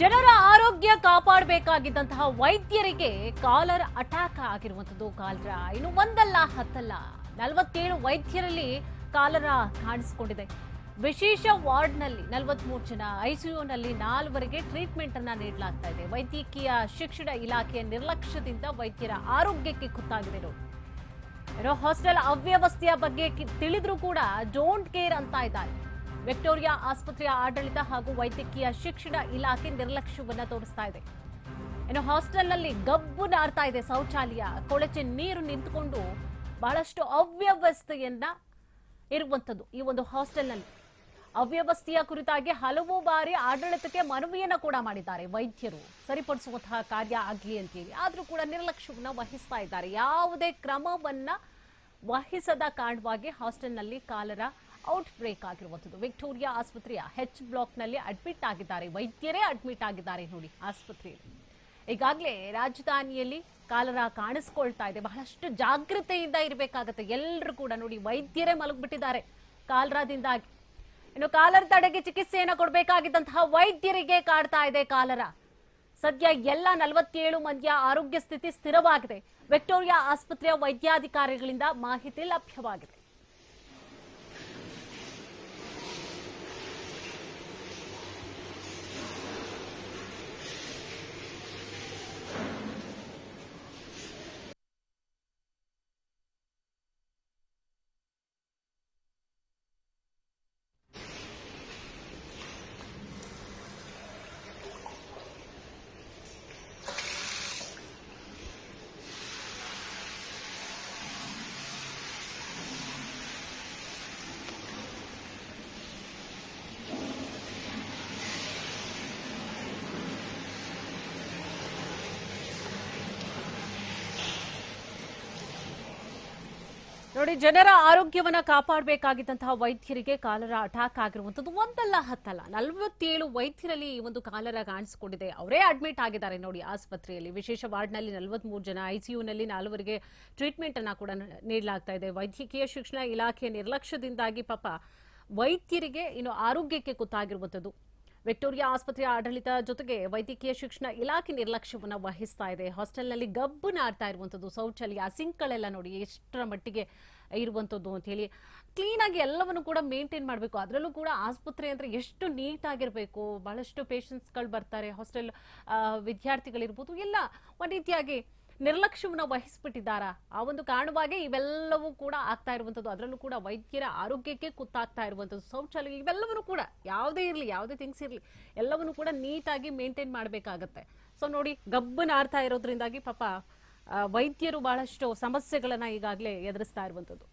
ಜನರ ಆರೋಗ್ಯ ಕಾಪಾಡಬೇಕಾಗಿದ್ದಂತಹ ವೈದ್ಯರಿಗೆ ಕಾಲರ್ ಅಟ್ಯಾಕ್ ಆಗಿರುವಂತದ್ದು ಕಾಲರ ಇನ್ನು ಒಂದಲ್ಲ, ಹತ್ತಲ್ಲ. ನಲವತ್ತೇಳು ವೈದ್ಯರಲ್ಲಿ ಕಾಲರ ಕಾಣಿಸಿಕೊಂಡಿದೆ. ವಿಶೇಷ ವಾರ್ಡ್ನಲ್ಲಿ ನಲವತ್ಮೂರು ಜನ, ಐಸಿಯುನಲ್ಲಿ ನಾಲ್ವರಿಗೆ ಟ್ರೀಟ್ಮೆಂಟ್ ಅನ್ನ ನೀಡಲಾಗ್ತಾ ಇದೆ. ವೈದ್ಯಕೀಯ ಶಿಕ್ಷಣ ಇಲಾಖೆಯ ನಿರ್ಲಕ್ಷ್ಯದಿಂದ ವೈದ್ಯರ ಆರೋಗ್ಯಕ್ಕೆ ಕುತ್ತಾಗಿದೆ ಏನೋ ಹಾಸ್ಟೆಲ್ ಅವ್ಯವಸ್ಥೆಯ ಬಗ್ಗೆ ತಿಳಿದ್ರೂ ಕೂಡ ಡೋಂಟ್ ಕೇರ್ ಅಂತ ಇದ್ದಾರೆ. ವಿಕ್ಟೋರಿಯಾ ಆಸ್ಪತ್ರೆಯ ಆಡಳಿತ ಹಾಗೂ ವೈದ್ಯಕೀಯ ಶಿಕ್ಷಣ ಇಲಾಖೆ ನಿರ್ಲಕ್ಷ್ಯವನ್ನು ತೋರಿಸ್ತಾ ಇದೆ. ಇನ್ನು ಹಾಸ್ಟೆಲ್ನಲ್ಲಿ ಗಬ್ಬು ನಾರ್ತಾ ಇದೆ ಶೌಚಾಲಯ. ಕೊಳಚೆ ನೀರು ನಿಂತುಕೊಂಡು ಬಹಳಷ್ಟು ಅವ್ಯವಸ್ಥೆಯನ್ನ ಇರುವಂಥದ್ದು ಈ ಒಂದು ಹಾಸ್ಟೆಲ್ನಲ್ಲಿ. ಅವ್ಯವಸ್ಥೆಯ ಕುರಿತಾಗಿ ಹಲವು ಬಾರಿ ಆಡಳಿತಕ್ಕೆ ಮನವಿಯನ್ನ ಕೂಡ ಮಾಡಿದ್ದಾರೆ ವೈದ್ಯರು. ಸರಿಪಡಿಸುವಂತಹ ಕಾರ್ಯ ಆಗಲಿ ಅಂತೇಳಿ. ಆದರೂ ಕೂಡ ನಿರ್ಲಕ್ಷ್ಯವನ್ನ ವಹಿಸ್ತಾ ಇದ್ದಾರೆ. ಯಾವುದೇ ಕ್ರಮವನ್ನ ವಹಿಸದ ಕಾರಣವಾಗಿ ಹಾಸ್ಟೆಲ್ನಲ್ಲಿ ಕಾಲರ ಔಟ್ ಬ್ರೇಕ್ ಆಗಿರುವಂಥದ್ದು. ವಿಕ್ಟೋರಿಯಾ ಆಸ್ಪತ್ರೆಯ ಹೆಚ್ ಬ್ಲಾಕ್ನಲ್ಲಿ ಅಡ್ಮಿಟ್ ಆಗಿದ್ದಾರೆ. ವೈದ್ಯರೇ ಅಡ್ಮಿಟ್ ಆಗಿದ್ದಾರೆ ನೋಡಿ ಆಸ್ಪತ್ರೆಯಲ್ಲಿ ಈಗಾಗಲೇ ರಾಜಧಾನಿಯಲ್ಲಿ ಕಾಲರ ಕಾಣಿಸ್ಕೊಳ್ತಾ ಇದೆ. ಬಹಳಷ್ಟು ಜಾಗೃತೆಯಿಂದ ಇರಬೇಕಾಗತ್ತೆ. ಎಲ್ಲರೂ ಕೂಡ ನೋಡಿ ವೈದ್ಯರೇ ಮಲಗಿಬಿಟ್ಟಿದ್ದಾರೆ. ಕಾಲರಾದಿಂದಾಗಿ. ಇನ್ನು ಕಾಲರ ತಡೆಗೆ ಚಿಕಿತ್ಸೆಯನ್ನು ಕೊಡಬೇಕಾಗಿದ್ದಂತಹ ವೈದ್ಯರಿಗೆ ಕಾಡ್ತಾ ಇದೆ ಕಾಲರ. ಸದ್ಯ ಎಲ್ಲ ನಲವತ್ತೇಳು ಮಂದಿಯ ಆರೋಗ್ಯ ಸ್ಥಿತಿ ಸ್ಥಿರವಾಗಿದೆ. ವಿಕ್ಟೋರಿಯಾ ಆಸ್ಪತ್ರೆಯ ವೈದ್ಯಾಧಿಕಾರಿಗಳಿಂದ ಮಾಹಿತಿ ಲಭ್ಯವಾಗಿದೆ. ನೋಡಿ, ಜನರ ಆರೋಗ್ಯವನ್ನ ಕಾಪಾಡಬೇಕಾಗಿದ್ದಂತಹ ವೈದ್ಯರಿಗೆ ಕಾಲರ ಅಟ್ಯಾಕ್ ಆಗಿರುವಂತದ್ದು ಒಂದಲ್ಲ ಹತ್ತಲ್ಲ. ನಲವತ್ತೇಳು ವೈದ್ಯರಲ್ಲಿ ಈ ಒಂದು ಕಾಲರ ಕಾಣಿಸಿಕೊಂಡಿದೆ. ಅವರೇ ಅಡ್ಮಿಟ್ ಆಗಿದ್ದಾರೆ ನೋಡಿ ಆಸ್ಪತ್ರೆಯಲ್ಲಿ. ವಿಶೇಷ ವಾರ್ಡ್ನಲ್ಲಿ ನಲವತ್ಮೂರು ಜನ ಐಸಿಯುನಲ್ಲಿ ನಾಲ್ವರಿಗೆ ಟ್ರೀಟ್ಮೆಂಟ್ ಅನ್ನ ಕೂಡ ನೀಡಲಾಗ್ತಾ ಇದೆ. ವೈದ್ಯಕೀಯ ಶಿಕ್ಷಣ ಇಲಾಖೆಯ ನಿರ್ಲಕ್ಷ್ಯದಿಂದಾಗಿ ಪಾಪ ವೈದ್ಯರಿಗೆ ಇನ್ನು ಆರೋಗ್ಯಕ್ಕೆ ಕುತ್ತಾಗಿರುವಂತದ್ದು ವಿಕ್ಟೋರಿಯಾ ಆಸ್ಪತ್ರೆಯ ಆಡಳಿತ ಜೊತೆಗೆ ವೈದ್ಯಕೀಯ ಶಿಕ್ಷಣ ಇಲಾಖೆ ನಿರ್ಲಕ್ಷ್ಯವನ್ನು ವಹಿಸ್ತಾ ಇದೆ. ಹಾಸ್ಟೆಲ್ನಲ್ಲಿ ಗಬ್ಬು ನಾಡ್ತಾ ಇರುವಂಥದ್ದು ಶೌಚಾಲಯ, ಸಿಂಕ್ಗಳೆಲ್ಲ ನೋಡಿ ಎಷ್ಟರ ಮಟ್ಟಿಗೆ ಇರುವಂಥದ್ದು ಅಂತ ಹೇಳಿ. ಕ್ಲೀನಾಗಿ ಎಲ್ಲವನ್ನು ಕೂಡ ಮೇಂಟೈನ್ ಮಾಡಬೇಕು. ಅದರಲ್ಲೂ ಕೂಡ ಆಸ್ಪತ್ರೆ ಅಂದರೆ ಎಷ್ಟು ನೀಟಾಗಿರಬೇಕು ಬಹಳಷ್ಟು ಪೇಷಂಟ್ಸ್ಗಳು ಬರ್ತಾರೆ. ಹಾಸ್ಟೆಲ್ ವಿದ್ಯಾರ್ಥಿಗಳಿರ್ಬೋದು, ಎಲ್ಲ ಒಂದು ರೀತಿಯಾಗಿ ನಿರ್ಲಕ್ಷ್ಯವನ್ನು ವಹಿಸ್ಬಿಟ್ಟಿದ್ದಾರಾ? ಆ ಒಂದು ಕಾರಣವಾಗಿ ಇವೆಲ್ಲವೂ ಕೂಡ ಆಗ್ತಾ ಇರುವಂಥದ್ದು. ಅದರಲ್ಲೂ ಕೂಡ ವೈದ್ಯರ ಆರೋಗ್ಯಕ್ಕೆ ಕುತ್ತಾಗ್ತಾ ಇರುವಂಥದ್ದು. ಶೌಚಾಲಯ ಇವೆಲ್ಲವನ್ನೂ ಕೂಡ, ಯಾವುದೇ ಇರಲಿ, ಯಾವುದೇ ಥಿಂಗ್ಸ್ ಇರಲಿ, ಎಲ್ಲವನ್ನೂ ಕೂಡ ನೀಟಾಗಿ ಮೇಂಟೈನ್ ಮಾಡಬೇಕಾಗತ್ತೆ. ಸೊ ನೋಡಿ ಗಬ್ಬು ನಾರ್ತಾ ಇರೋದ್ರಿಂದಾಗಿ ಪಾಪ ವೈದ್ಯರು ಬಹಳಷ್ಟು ಸಮಸ್ಯೆಗಳನ್ನು ಈಗಾಗಲೇ ಎದುರಿಸ್ತಾ ಇರುವಂಥದ್ದು.